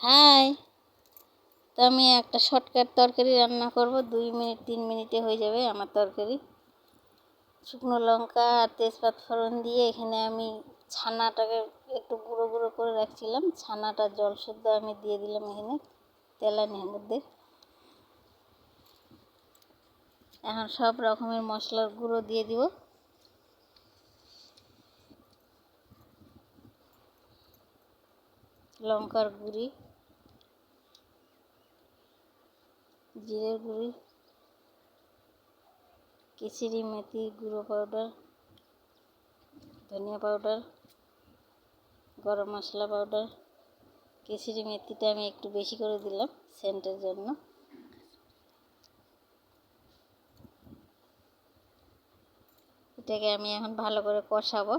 High. তো আমি একটা শর্টকাট তরকারি রান্না করব, দুই মিনিট, তিন মিনিটে হয়ে যাবে আমার তরকারি। শুকনো লঙ্কা আর তেজপাত ফোড়ন দিয়ে এখানে আমি ছানাটাকে একটু গুঁড়ো গুঁড়ো করে রাখছিলাম। ছানাটা জল শুদ্ধ আমি দিয়ে দিলাম এখানে তেলানির মধ্যে। এখন সব রকমের মশলার গুঁড়ো দিয়ে দিব। লঙ্কার গুঁড়ি জিরের গুঁড়ি কিচিরি মেথি, গুঁড়ো পাউডার, ধনিয়া পাউডার, গরম মশলা পাউডার। কিচিরি মেথিটা আমি একটু বেশি করে দিলাম সেন্টের জন্য। এটাকে আমি এখন ভালো করে কষাবো।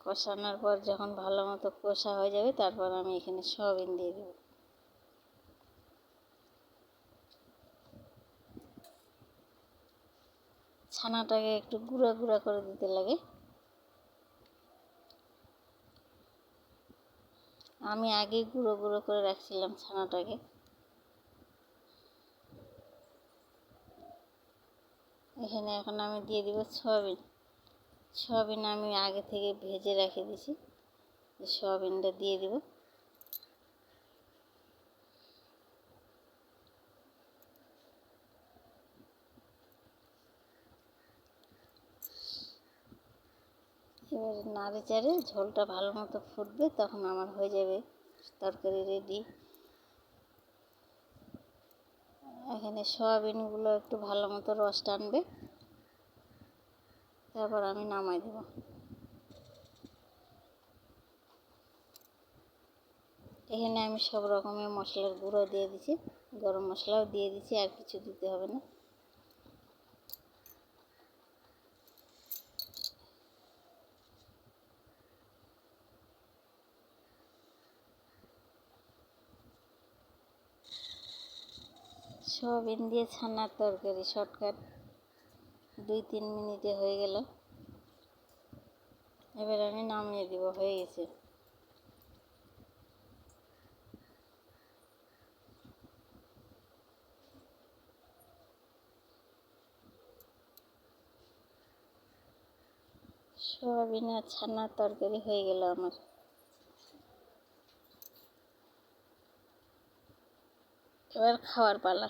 কষানোর পর যখন ভালো মতো কষা হয়ে যাবে, তারপর আমি এখানে সয়াবিন দিয়ে দেবো। ছানাটাকে একটু গুঁড়া গুঁড়া করে দিতে লাগে। আমি আগে গুঁড়ো গুঁড়ো করে রাখছিলাম ছানাটাকে। এখানে এখন আমি দিয়ে দিব সয়াবিন। সয়াবিন আমি আগে থেকে ভেজে রেখে দিছি। সয়াবিনটা দিয়ে দিব। এবার নাড়ে চাড়ে ঝোলটা ভালো মতো ফুটবে, তখন আমার হয়ে যাবে তরকারি রেডি এখানে সয়াবিনগুলো একটু ভালো মতো রস টানবে, তারপর আমি নামাই দেব। এখানে আমি সব রকমের মশলার গুঁড়ো দিয়ে দিছি গরম মশলাও দিয়ে দিছি আর কিছু দিতে হবে না। সয়াবিন দিয়ে ছানার তরকারি শর্টকাট দুই, তিন মিনিটে হয়ে গেল। এবার আমি নামিয়ে দিব, হয়ে গেছে। সোয়াবিনের ছানার তরকারি হয়ে গেল আমার। এবার খাওয়ার পালা।